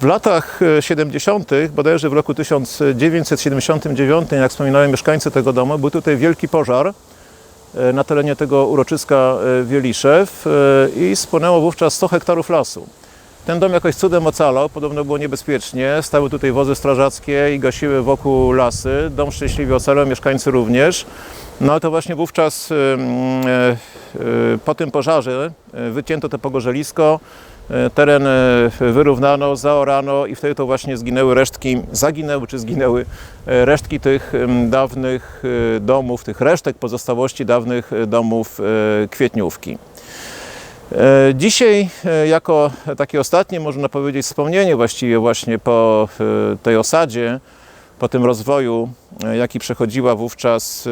W latach 70., bodajże w roku 1979, jak wspominałem, mieszkańcy tego domu, był tutaj wielki pożar e, na terenie tego uroczyska e, Wieliszew e, i spłonęło wówczas 100 hektarów lasu. Ten dom jakoś cudem ocalał, podobno było niebezpiecznie. Stały tutaj wozy strażackie i gasiły wokół lasy. Dom szczęśliwie ocalał, mieszkańcy również. No to właśnie wówczas e, e, po tym pożarze e, wycięto to pogorzelisko, teren wyrównano, zaorano i wtedy to właśnie zginęły resztki, zaginęły czy zginęły resztki tych dawnych domów, tych resztek pozostałości dawnych domów kwietniówki. E, Dzisiaj, e, jako takie ostatnie, można powiedzieć, wspomnienie właściwie właśnie po e, tej osadzie, po tym rozwoju, jaki przechodziła wówczas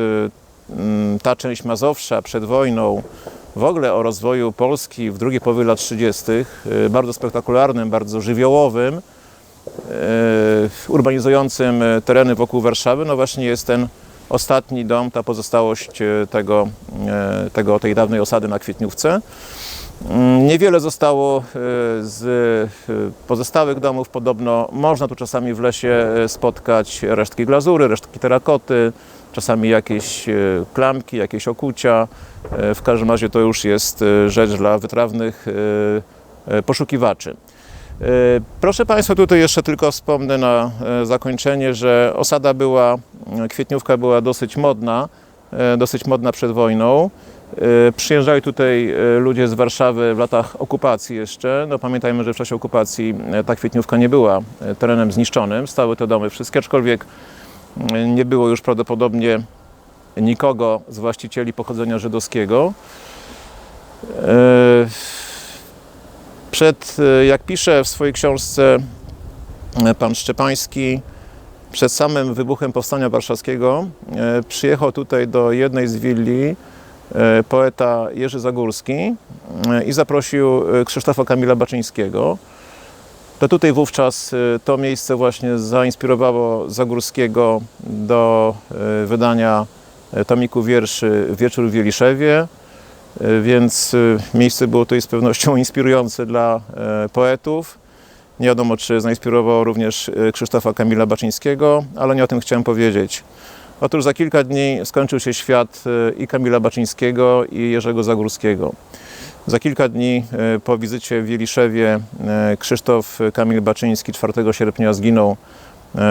ta część Mazowsza przed wojną, w ogóle o rozwoju Polski w drugiej połowie lat 30., e, bardzo spektakularnym, bardzo żywiołowym, urbanizującym tereny wokół Warszawy, no właśnie jest ten ostatni dom, ta pozostałość tego, tego, tej dawnej osady na Kwietniówce. Mm, Niewiele zostało e, z e, pozostałych domów. Podobno można tu czasami w lesie e, spotkać resztki glazury, resztki terakoty, czasami jakieś klamki, jakieś okucia. W każdym razie to już jest rzecz dla wytrawnych poszukiwaczy. Proszę Państwa, tutaj jeszcze tylko wspomnę na zakończenie, że osada była, kwietniówka była dosyć modna, dosyć modna przed wojną. E, Przyjeżdżali tutaj e, ludzie z Warszawy w latach okupacji jeszcze. No pamiętajmy, że w czasie okupacji e, ta kwietniówka nie była terenem zniszczonym. Stały te domy wszystkie, aczkolwiek e, nie było już prawdopodobnie nikogo z właścicieli pochodzenia żydowskiego. Przed, jak pisze w swojej książce pan Szczepański, przed samym wybuchem Powstania Warszawskiego przyjechał tutaj do jednej z willi poeta Jerzy Zagórski e, i zaprosił e, Krzysztofa Kamila Baczyńskiego. To tutaj wówczas e, to miejsce właśnie zainspirowało Zagórskiego do e, wydania e, tomiku wierszy Wieczór w Wieliszewie. E, Więc e, miejsce było tutaj z pewnością inspirujące dla e, poetów. Nie wiadomo, czy zainspirowało również e, Krzysztofa Kamila Baczyńskiego, ale nie o tym chciałem powiedzieć. Otóż za kilka dni skończył się świat e, i Kamila Baczyńskiego, i Jerzego Zagórskiego. Za kilka dni e, po wizycie w Wieliszewie e, Krzysztof Kamil Baczyński 4 sierpnia zginął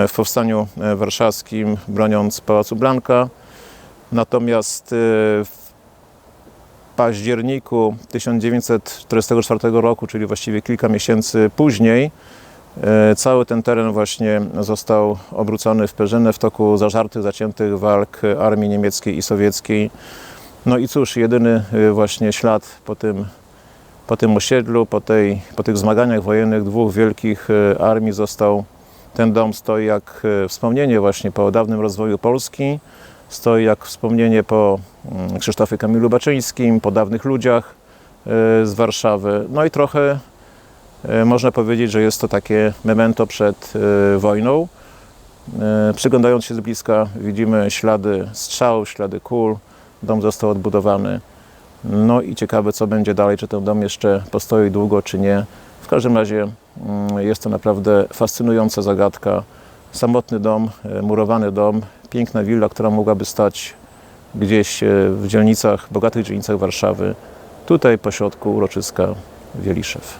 w Powstaniu Warszawskim, broniąc Pałacu Blanka. Natomiast w październiku 1944 roku, czyli właściwie kilka miesięcy później, cały ten teren właśnie został obrócony w perzynę w toku zażartych, zaciętych walk armii niemieckiej i sowieckiej. No i cóż, jedyny e, właśnie ślad po tym, po tym osiedlu, po, tej, po tych zmaganiach wojennych dwóch wielkich e, armii został ten dom stoi jak e, wspomnienie właśnie po dawnym rozwoju Polski, stoi jak wspomnienie po mm, Krzysztofie Kamilu Baczyńskim, po dawnych ludziach e, z Warszawy. No i trochę e, można powiedzieć, że jest to takie memento przed e, wojną. E, Przyglądając się z bliska widzimy ślady strzałów, ślady kul. Dom został odbudowany. No i ciekawe co będzie dalej, czy ten dom jeszcze postoi długo, czy nie. W każdym razie mm, jest to naprawdę fascynująca zagadka. Samotny dom, e, murowany dom, piękna willa, która mogłaby stać gdzieś e, w dzielnicach, bogatych dzielnicach Warszawy. Tutaj pośrodku uroczyska Wieliszew.